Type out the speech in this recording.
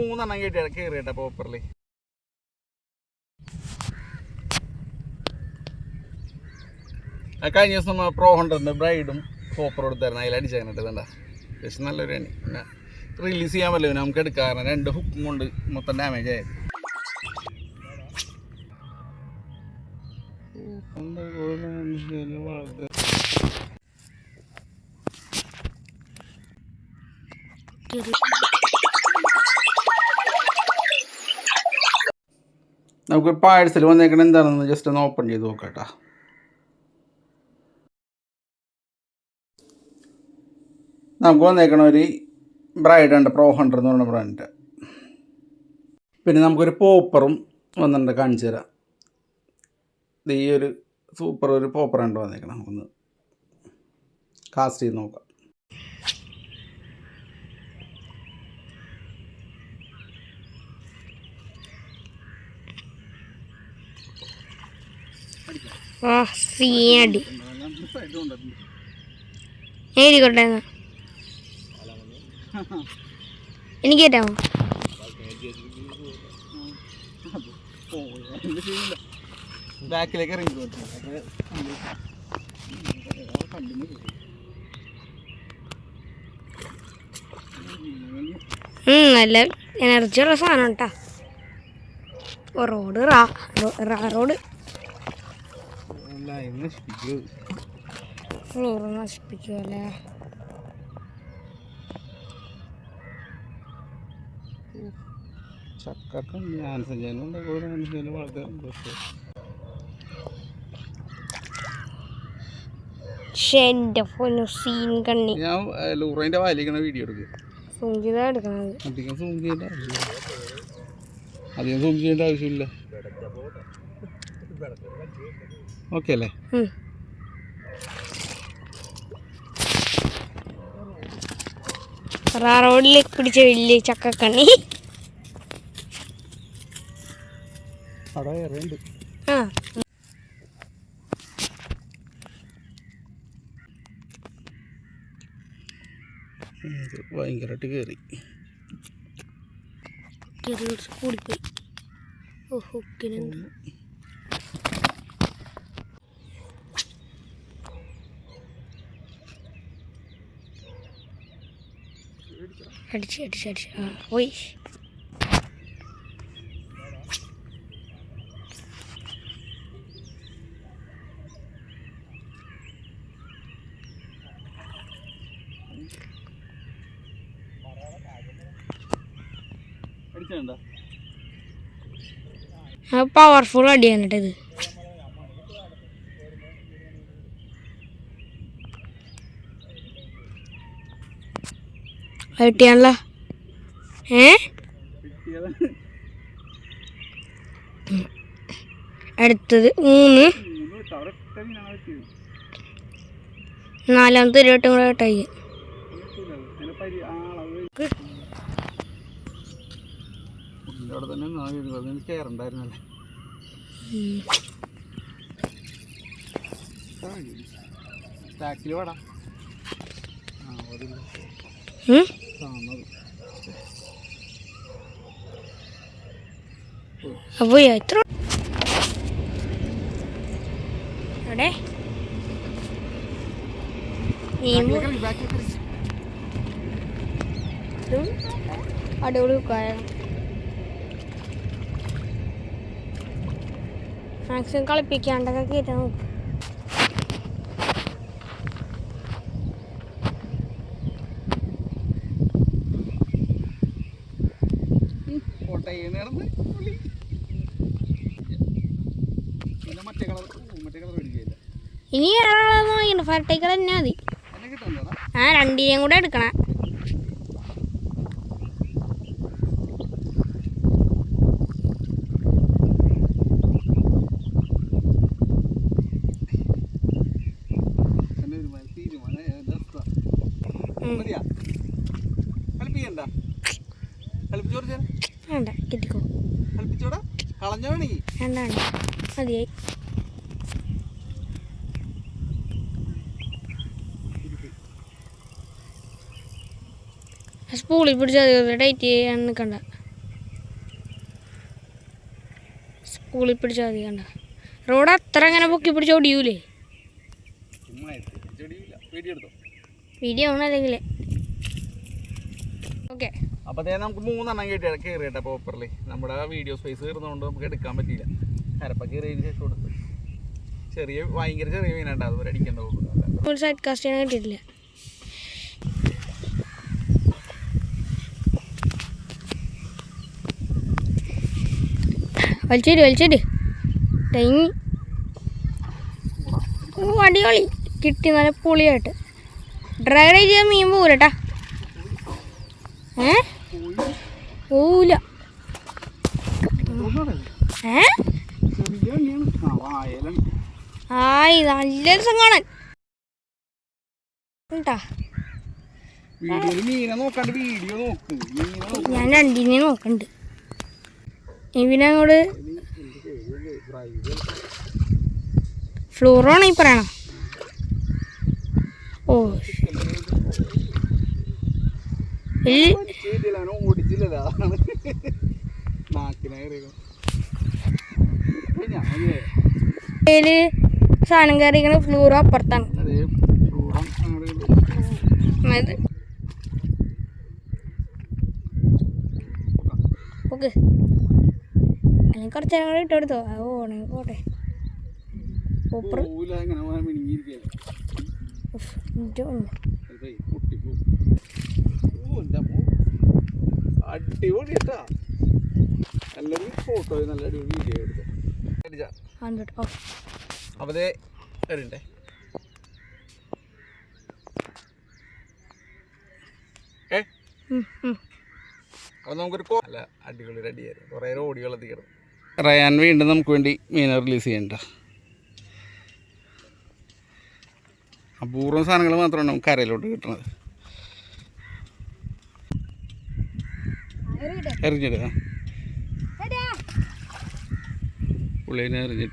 മൂന്നെണ്ണം കേട്ടി കേട്ടോ പോപ്പറിൽ കഴിഞ്ഞ ദിവസം പ്രോ ഹൺഡ്രഡിന്റെ ബ്രൈഡും പോപ്പർ കൊടുത്തായിരുന്നു. അതിൽ അടിച്ചേക്കണിട്ട് ഇതണ്ട പക്ഷെ നല്ലൊരു എണ്ണി പിന്നെ റിലീസ് ചെയ്യാൻ പറ്റില്ല. നമുക്ക് എടുക്കാറ് രണ്ട് ഹുക്കും കൊണ്ട് മൊത്തം ഡാമേജ് ആയത് നമുക്ക് പാഴ്സൽ വന്നേക്കണ എന്താണെന്ന് ജസ്റ്റ് ഒന്ന് ഓപ്പൺ ചെയ്ത് നോക്കട്ടാ. നമുക്ക് വന്നേക്കണ ഒരു ബ്രൈഡ് ഉണ്ട് പ്രോ ഹൺഡ്രഡ് എന്ന് പറഞ്ഞ ബ്രാൻഡ് പിന്നെ നമുക്കൊരു പോപ്പറും വന്നിട്ടുണ്ട് കാണിച്ചു തരാം. ഈ ഒരു സൂപ്പർ ഒരു പോപ്പർ ഉണ്ട് വന്നേക്കണം. നമുക്കൊന്ന് കാസ്റ്റ് ചെയ്ത് നോക്കാം. സീനടി. എന്നാ. എനിക്ക് കേട്ടാമോ നല്ല എനർജിയുള്ള സാധനം കേട്ടാ റോഡ് റോഡ്. ഫ്ലോർ നശിപ്പിക്കുമല്ലേ ചക്കൊക്കെ ഞാൻ ആൻസഞ്ചാനും വളരെ പക്ഷെ എന്റെ സീൻ കണ്ണി. ഞാൻ ലൂറേന്റെ വാലിക്കണ വീഡിയോ എടുക്കും. സൂചിത എടുക്കണത്. അധികം സൂം ചെയ്യേണ്ട അധികം സൂം ചെയ്യേണ്ട ആവശ്യമില്ല. ഓക്കെ അല്ലേ? റോഡിലേക്ക് പിടിച്ച വലിയ ചക്കക്കണി. അവിടെ ഏറെയുണ്ട് ആ. ഭയങ്കരമായിട്ട് കയറി ചെറിയ കൂടിപ്പോയി ഓ ഹുക്കിനെന്ത് അടിച്ച് അടിച്ച് അടിച്ച്. ആ പോയി. പവർഫുൾ അടിയാണ് കേട്ടോ ഇത്. കിട്ടിയാണല്ലോ ഏ? അടുത്തത് മൂന്ന്. നാലാമത്തെ ഒരു വട്ടം കൂടെ കേട്ടായി. സ്റ്റാക്കിൽ വേടാ ആ ഒരു കാണുന്നത് അപ്പൊ എത്ര അവിടെ ഈ മു- ബാക്കിലേക്ക് ബാക്കിലേക്ക് ഇറങ്ങി. ഇതും അടിപൊളി കായം മാക്സിമം കളിപ്പിക്കാണ്ടൊക്കെ കയറ്റാൻ നോക്കും കോട്ടയം നടന്ന് പുള്ളി. പിന്നെ മറ്റേ കളർ മറ്റേ കളർ മേടിക്കില്ല ഇനി വാങ്ങിണ്ട് ഫർട്ടേക്കൾ തന്നെ മതി. ആ രണ്ടിനെയും കൂടെ എടുക്കണം. വേണ്ട കിട്ടിക്കോ. വേണ്ട വേണ്ട. മതിയായി. സ്പൂളിൽ പിടിച്ചാൽ ടൈറ്റ് ചെയ്യാൻ നിൽക്കണ്ട സ്പൂളിൽ പിടിച്ചാൽ മതി കണ്ട. റോഡ് അത്ര അങ്ങനെ പൊക്കി പിടിച്ച ഓടിയൂലേ? Video ആവണല്ലെങ്കിൽ okay. അപ്പോൾ അതേ നമുക്ക് മൂന്നെണ്ണം കേട്ടിട്ട് കയറി കേട്ടോ പ്രോപ്പർലി നമ്മുടെ വീഡിയോ സ്പേസ് കയറുന്നതുകൊണ്ട് നമുക്ക് എടുക്കാൻ പറ്റിയില്ല. കരപ്പ കയറിയതിന് ശേഷം കൊടുത്ത്. ചെറിയ ഭയങ്കര ചെറിയ മീനുണ്ട് അതുപോലെ അടിക്കേണ്ട ഒരു സൈഡ് കാസ്റ്റ് കിട്ടിയിട്ടില്ല. അടിപൊളി. കിട്ടി നല്ല പൊളിയായിട്ട്. ഡ്രൈ റൈ ചെയ്യാൻ മീൻ പോകൂലട്ടാ ഏ? പോവില്ല ഏ? ആയി നല്ല രസം ഞാൻ രണ്ടിനെ നോക്കണ്ട്. ഇവനങ്ങോട് ഫ്ലോറാണ് ഈ പറയണ. ഓ സാധനം കയറിക്കണ ഫ്ലൂറ അപ്പുറത്താണ്. ഓക്കെ. അല്ലെങ്കിൽ കുറച്ച് നേരം കൂടെ ഇട്ടെടുത്തോ. അത് ഓണേ പോട്ടെ. സൂപ്പർ പോവില്ല ഇങ്ങനെ പോയാൽ മിനിങ്ങിയിരിക്കുക പൊട്ടിപ്പോ ഓ എന്റെ അമ്മോ. അടിപൊളി കേട്ടാ നല്ലൊരു ഫോട്ടോ നല്ല അടിപൊളി വീഡിയോ എടുത്തു. ദേ വരണ്ടേ? ഏ? അപ്പോൾ നമുക്കൊരു അല്ല അടിപൊളി റെഡിയായിരുന്നു കുറേ ഓടി വെള്ളത്തിൽ കിടന്നു റയാൻ വീണ്ടും നമുക്ക് വേണ്ടി മീനെ റിലീസ് ചെയ്യണ്ട. അപൂർവം സാധനങ്ങൾ മാത്രമാണ് നമുക്ക് കരയിലോട്ട് കിട്ടുന്നത് എറിഞ്ഞിട്ട് ആ പുള്ളിനെ എറിഞ്ഞിട്ട്